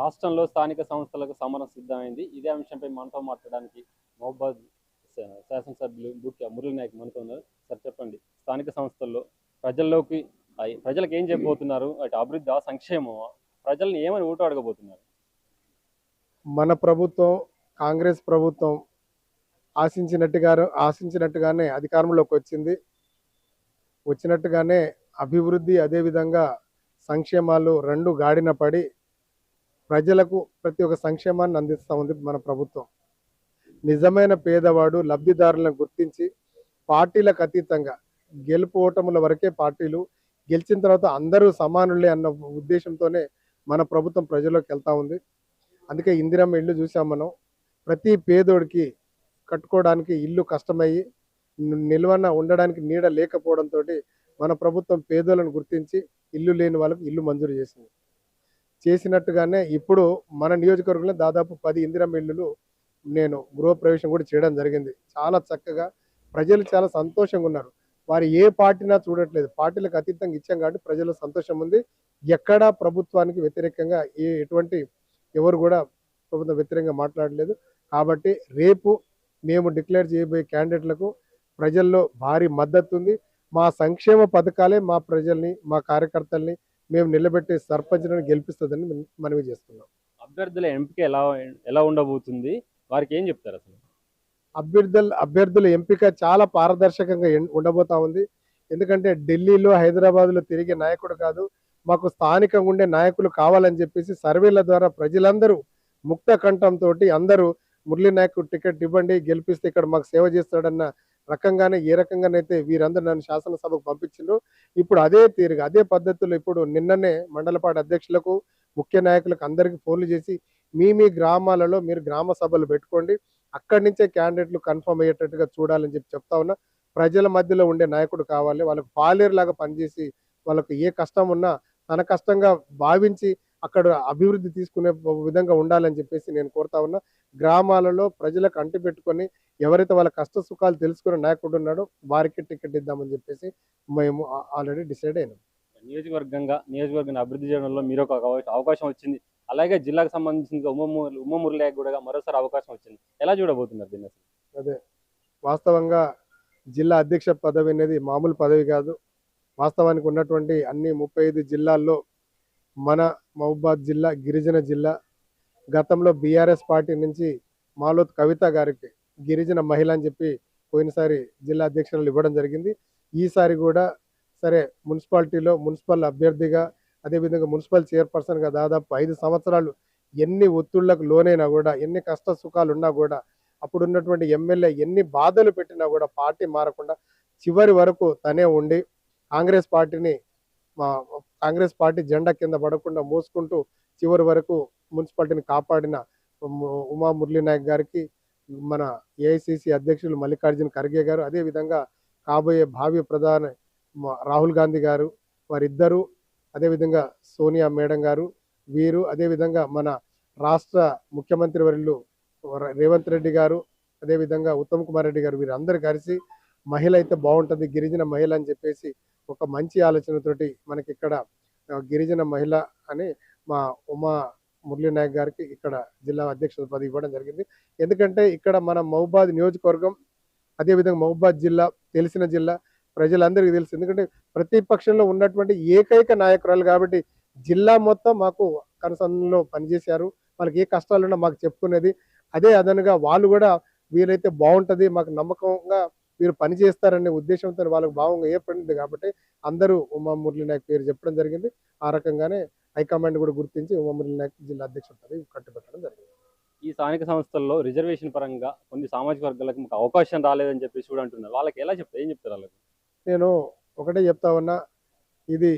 రాష్ట్రంలో స్థానిక సంస్థలకు సమరం సిద్ధమైంది. ఇదే అంశంపై మనతో మాట్లాడడానికి మహబాద్ శాసనసభ్యులు బుక్య మురళి నాయక్ మనతో ఉన్నారు. సార్ చెప్పండి. స్థానిక సంస్థల్లో ప్రజల్లోకి ప్రజలకు ఏం చెప్పబోతున్నారు? అటు అభివృద్ధి సంక్షేమమా? ప్రజల్ని ఏమని ఓటు అడగబోతున్నారు? మన ప్రభుత్వం కాంగ్రెస్ ప్రభుత్వం ఆశించినట్టుగా ఆశించినట్టుగానే అధికారంలోకి వచ్చింది. వచ్చినట్టుగానే అభివృద్ధి అదేవిధంగా సంక్షేమాలు రెండు గాడిన పడి ప్రజలకు ప్రతి ఒక్క సంక్షేమాన్ని అందిస్తూ ఉంది మన ప్రభుత్వం. నిజమైన పేదవాడు లబ్ధిదారులను గుర్తించి పార్టీలకు అతీతంగా గెలుపు ఓటముల వరకే పార్టీలు గెలిచిన తర్వాత అందరూ సమానులే అన్న ఉద్దేశంతోనే మన ప్రభుత్వం ప్రజల్లోకి వెళ్తూ ఉంది. అందుకే ఇందిరమ్మ ఇల్లు చూసాం మనం. ప్రతి పేదోడికి కట్టుకోవడానికి ఇల్లు కష్టమయ్యి నిల్వన ఉండడానికి నీడ లేకపోవడంతో మన ప్రభుత్వం పేదలను గుర్తించి ఇల్లు లేని వాళ్ళకి ఇల్లు మంజూరు చేసింది. చేసినట్టుగానే ఇప్పుడు మన నియోజకవర్గంలో దాదాపు పది ఇందిరమ్మ ఇల్లులు నేను గృహప్రవేశం కూడా చేయడం జరిగింది. చాలా చక్కగా ప్రజలు చాలా సంతోషంగా ఉన్నారు. వారు ఏ పార్టీనా చూడట్లేదు. పార్టీలకు అతీతంగా ఇచ్చాం కాబట్టి ప్రజలు సంతోషం ఉంది. ఎక్కడా ప్రభుత్వానికి వ్యతిరేకంగా ఏ ఎటువంటి ఎవరు కూడా ప్రభుత్వం వ్యతిరేకంగా మాట్లాడలేదు. కాబట్టి రేపు మేము డిక్లేర్ చేయబోయే క్యాండిడేట్లకు ప్రజల్లో భారీ మద్దతు ఉంది. మా సంక్షేమ పథకాలే మా ప్రజల్ని మా కార్యకర్తల్ని మేము నిలబెట్టే సర్పంచ్లను గెలిపిస్తుందని మనం- మనవి చేస్తున్నాం. అభ్యర్థుల ఎంపిక ఎలా ఎలా ఉండబోతుంది? వారికి ఏం చెప్తారు అసలు? అభ్యర్థుల అభ్యర్థుల ఎంపిక చాలా పారదర్శకంగా ఉండబోతా ఉంది. ఎందుకంటే ఢిల్లీలో హైదరాబాద్లో తిరిగే నాయకుడు కాదు. మాకు స్థానికంగా ఉండే నాయకులు కావాలని చెప్పేసి సర్వేల ద్వారా ప్రజలందరూ ముక్త కంఠంతో అందరూ మురళీ నాయకు టికెట్ ఇవ్వండి గెలిపిస్తే ఇక్కడ మాకు సేవ చేస్తాడన్న రకంగానే ఏ రకంగానైతే వీరందరూ నన్ను శాసనసభకు పంపించిండ్రు ఇప్పుడు అదే తీరుగా అదే పద్ధతిలో ఇప్పుడు నిన్ననే మండలపాటి అధ్యక్షులకు ముఖ్య నాయకులకు అందరికీ ఫోన్లు చేసి మీ మీ గ్రామాలలో మీరు గ్రామ సభలు పెట్టుకోండి అక్కడి నుంచే క్యాండిడేట్లు కన్ఫర్మ్ అయ్యేటట్టుగా చూడాలని చెప్పి చెప్తా ఉన్నా. ప్రజల మధ్యలో ఉండే నాయకుడు కావాలి వాళ్ళకు పాలేరులాగా పనిచేసి వాళ్ళకు ఏ కష్టం ఉన్నా తన కష్టంగా భావించి అక్కడ అభివృద్ధి తీసుకునే విధంగా ఉండాలని చెప్పేసి నేను కోరుతా ఉన్నా. గ్రామాలలో ప్రజలకు అంటి పెట్టుకొని ఎవరైతే వాళ్ళ కష్ట సుఖాలు తెలుసుకునే నాయకుడు ఉన్నాడో వారికి టికెట్ ఇద్దామని చెప్పేసి మేము ఆల్రెడీ డిసైడ్ అయినాం. నియోజకవర్గంగా నియోజకవర్గాన్ని అభివృద్ధి చేయడంలో మీరు ఒక అవ- అవకాశం వచ్చింది. అలాగే జిల్లాకు సంబంధించిన ఉమ్మ ఉమ్మ మురళి నాయక్ కూడా మరోసారి అవకాశం వచ్చింది. ఎలా చూడబోతున్నారు దీన్ని అదే వాస్తవంగా జిల్లా అధ్యక్ష పదవి అనేది మామూలు పదవి కాదు. వాస్తవానికి ఉన్నటువంటి అన్ని ముప్పై ఐదు జిల్లాల్లో మన మహబూబాద్ జిల్లా గిరిజన జిల్లా. గతంలో బీఆర్ఎస్ పార్టీ నుంచి మాలోత్ కవిత గారికి గిరిజన మహిళ అని చెప్పి పోయినసారి జిల్లా అధ్యక్షులు ఇవ్వడం జరిగింది. ఈసారి కూడా సరే మున్సిపాలిటీలో మున్సిపల్ అభ్యర్థిగా అదేవిధంగా మున్సిపల్ చైర్పర్సన్గా దాదాపు ఐదు సంవత్సరాలు ఎన్ని ఒత్తిళ్ళకు లోనైనా కూడా ఎన్ని కష్ట సుఖాలు ఉన్నా కూడా అప్పుడు ఉన్నటువంటి ఎమ్మెల్యే ఎన్ని బాధలు పెట్టినా కూడా పార్టీ మారకుండా చివరి వరకు తనే ఉండి కాంగ్రెస్ పార్టీని మా కాంగ్రెస్ పార్టీ జెండా కింద పడకుండా మోసుకుంటూ చివరి వరకు మున్సిపాలిటీని కాపాడిన ఉమా మురళీ నాయక్ గారికి మన ఏఐసిసి అధ్యక్షులు మల్లికార్జున ఖర్గే గారు అదేవిధంగా కాబోయే భావి ప్రధాని రాహుల్ గాంధీ గారు వారిద్దరూ అదేవిధంగా సోనియా మేడం గారు వీరు అదేవిధంగా మన రాష్ట్ర ముఖ్యమంత్రి వర్యులు రేవంత్ రెడ్డి గారు అదేవిధంగా ఉత్తమ్ కుమార్ రెడ్డి గారు వీరందరూ కలిసి మహిళ అయితే బాగుంటుంది గిరిజన మహిళ అని చెప్పేసి ఒక మంచి ఆలోచనతోటి మనకి ఇక్కడ గిరిజన మహిళ అని మా ఉమా మురళీ నాయక్ గారికి ఇక్కడ జిల్లా అధ్యక్షుల పదవి ఇవ్వడం జరిగింది. ఎందుకంటే ఇక్కడ మన మహబాద్ నియోజకవర్గం అదేవిధంగా మహబాద్ జిల్లా తెలిసిన జిల్లా ప్రజలందరికీ తెలుసు. ఎందుకంటే ప్రతిపక్షంలో ఉన్నటువంటి ఏకైక నాయకురాలు కాబట్టి జిల్లా మొత్తం మాకు కనసంలో పనిచేశారు. వాళ్ళకి ఏ కష్టాలున్నా మాకు చెప్పుకునేది. అదే అదనుగా వాళ్ళు కూడా వీలైతే బాగుంటది మాకు నమ్మకంగా వీరు పని చేస్తారనే ఉద్దేశంతో వాళ్ళకి భావంగా ఏర్పడింది కాబట్టి అందరూ ఉమా మురళీ నాయక్ పేరు చెప్పడం జరిగింది. ఆ రకంగానే హైకమాండ్ కూడా గుర్తించి ఉమా మురళీ నాయక్ జిల్లా అధ్యక్షుల పదవి కట్టుబెట్టడం జరిగింది. ఈ స్థానిక సంస్థల్లో రిజర్వేషన్ పరంగా కొన్ని సామాజిక వర్గాలకు మాకు అవకాశం రాలేదని చెప్పేసి కూడా అంటున్నారు. వాళ్ళకి ఎలా చెప్తారు? ఏం చెప్తారు వాళ్ళకి? నేను ఒకటే చెప్తా ఉన్నా ఇది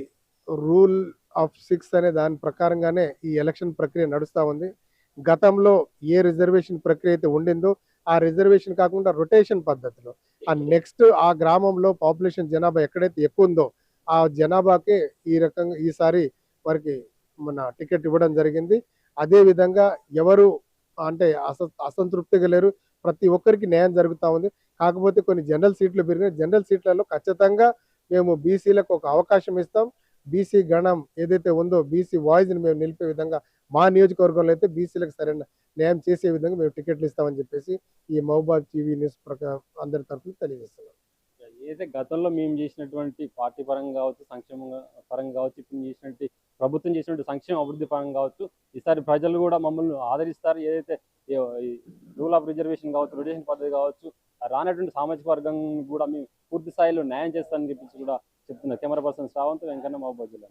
రూల్ ఆఫ్ సిక్స్ అనే దాని ప్రకారంగానే ఈ ఎలక్షన్ ప్రక్రియ నడుస్తూ ఉంది. గతంలో ఏ రిజర్వేషన్ ప్రక్రియ అయితే ఉండిందో ఆ రిజర్వేషన్ కాకుండా రొటేషన్ పద్ధతిలో ఆ నెక్స్ట్ ఆ గ్రామంలో పాపులేషన్ జనాభా ఎక్కడైతే ఎక్కువ ఉందో ఆ జనాభాకే ఈ రకంగా ఈసారి వారికి మన టికెట్ ఇవ్వడం జరిగింది. అదే విధంగా ఎవరు అంటే అస అసంతృప్తిగా లేరు. ప్రతి ఒక్కరికి న్యాయం జరుగుతూ ఉంది. కాకపోతే కొన్ని జనరల్ సీట్లు పెరిగినాయి. జనరల్ సీట్లలో ఖచ్చితంగా మేము బీసీలకు ఒక అవకాశం ఇస్తాం. బీసీ గణం ఏదైతే ఉందో బీసీ వాయిస్ని మేము నిలిపే విధంగా మా నియోజకవర్గంలో అయితే బీసీలకు సరైన న్యాయం చేసే విధంగా మేము టికెట్లు ఇస్తామని చెప్పేసి ఈ మహబాద్ టీవీ న్యూస్ ప్రకారం అందరి తరఫున తెలియజేస్తున్నాం. ఏదైతే గతంలో మేము చేసినటువంటి పార్టీ పరంగా కావచ్చు సంక్షేమ పరంగా కావచ్చు ఇప్పుడు చేసినటువంటి ప్రభుత్వం చేసినటువంటి సంక్షేమ అభివృద్ధి పరంగా కావచ్చు ఈసారి ప్రజలు కూడా మమ్మల్ని ఆదరిస్తారు. ఏదైతే రూల్ ఆఫ్ రిజర్వేషన్ కావచ్చు రిజర్వేషన్ పద్ధతి కావచ్చు రానటువంటి సామాజిక వర్గం కూడా మేము పూర్తి స్థాయిలో న్యాయం చేస్తామని చెప్పేసి కూడా చెప్తున్నారు కెమెరా పర్సన్ శ్రావంత్ వెంకన్న మహబూబ్ జిల్లా